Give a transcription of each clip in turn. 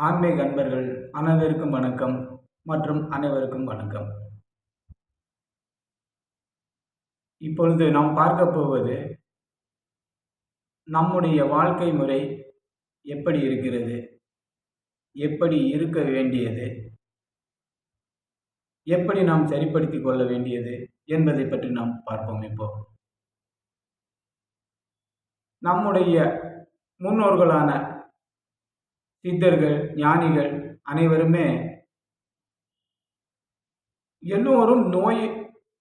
ஆன்மீக அன்பர்கள் அனைவருக்கும் வணக்கம் மற்றும் அனைவருக்கும் வணக்கம். இப்பொழுது நாம் பார்க்க போவது நம்முடைய வாழ்க்கை முறை எப்படி இருக்கிறது? எப்படி இருக்க வேண்டியது? எப்படி நாம் சரிப்படுத்திக் கொள்ள வேண்டியது? என்பதை பற்றி நாம் பார்ப்போம் இப்போ. நம்முடைய முன்னோர்களான சித்தர்கள் ஞானிகள் அனைவருமே எல்லோரும் நோய்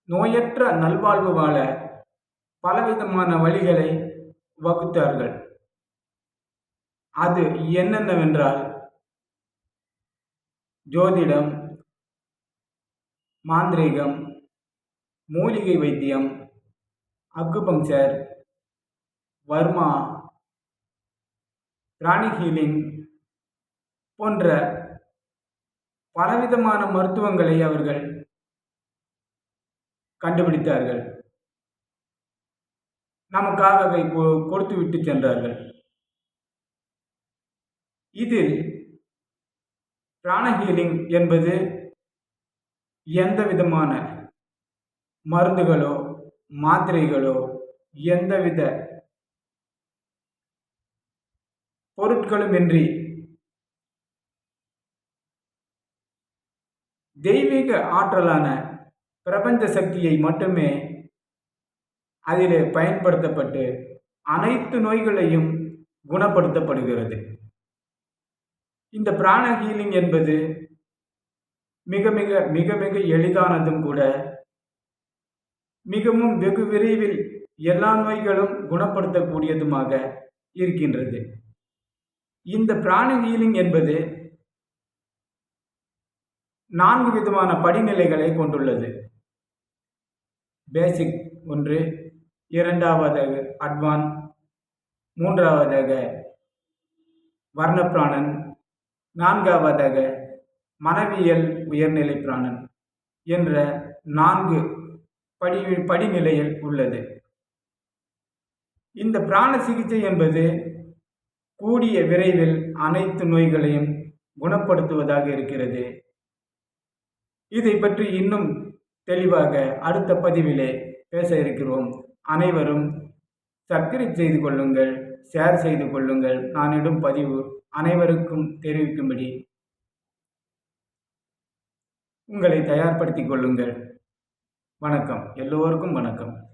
நோயற்ற நல்வாழ்வு வாழ பலவிதமான வழிகளை வகுத்தார்கள். அது என்னென்னவென்றால் ஜோதிடம் மாந்திரீகம் மூலிகை வைத்தியம் அக்குபங்சர் வர்மா பிராணி ஹீலிங் போன்ற பலவிதமான மருத்துவங்களை அவர்கள் கண்டுபிடித்தார்கள். நமக்காக அதை கொடுத்து விட்டு சென்றார்கள். இதில் பிராண ஹீலிங் என்பது எந்த விதமான மருந்துகளோ மாத்திரைகளோ எந்தவித பொருட்களும் இன்றி தெய்வீக ஆற்றலான பிரபஞ்ச சக்தியை மட்டுமே அதில் பயன்படுத்தப்பட்டு அனைத்து நோய்களையும் குணப்படுத்தப்படுகிறது. இந்த பிராண ஹீலிங் என்பது மிக மிக மிக மிக எளிதானதும் கூட மிகவும் வெகு விரைவில் எல்லா நோய்களும் குணப்படுத்தக்கூடியதுமாக இருக்கின்றது. இந்த பிராண ஹீலிங் என்பது நான்கு விதமான படிநிலைகளை கொண்டுள்ளது. பேசிக் ஒன்று இரண்டாவதாக அட்வான் மூன்றாவதாக வர்ணப்பிராணன் நான்காவதாக மனவியல் உயர்நிலை பிராணன் என்ற நான்கு படி படிநிலையில் உள்ளது. இந்த பிராண சிகிச்சை என்பது கூடிய விரைவில் அனைத்து நோய்களையும் குணப்படுத்துவதாக இருக்கிறது. இதை பற்றி இன்னும் தெளிவாக அடுத்த பதிவிலே பேச இருக்கிறோம். அனைவரும் சப்ஸ்கிரைப் செய்து கொள்ளுங்கள் ஷேர் செய்து கொள்ளுங்கள். நான் பதிவு அனைவருக்கும் தெரிவிக்கும்படி உங்களை தயார்படுத்திக் கொள்ளுங்கள். வணக்கம். எல்லோருக்கும் வணக்கம்.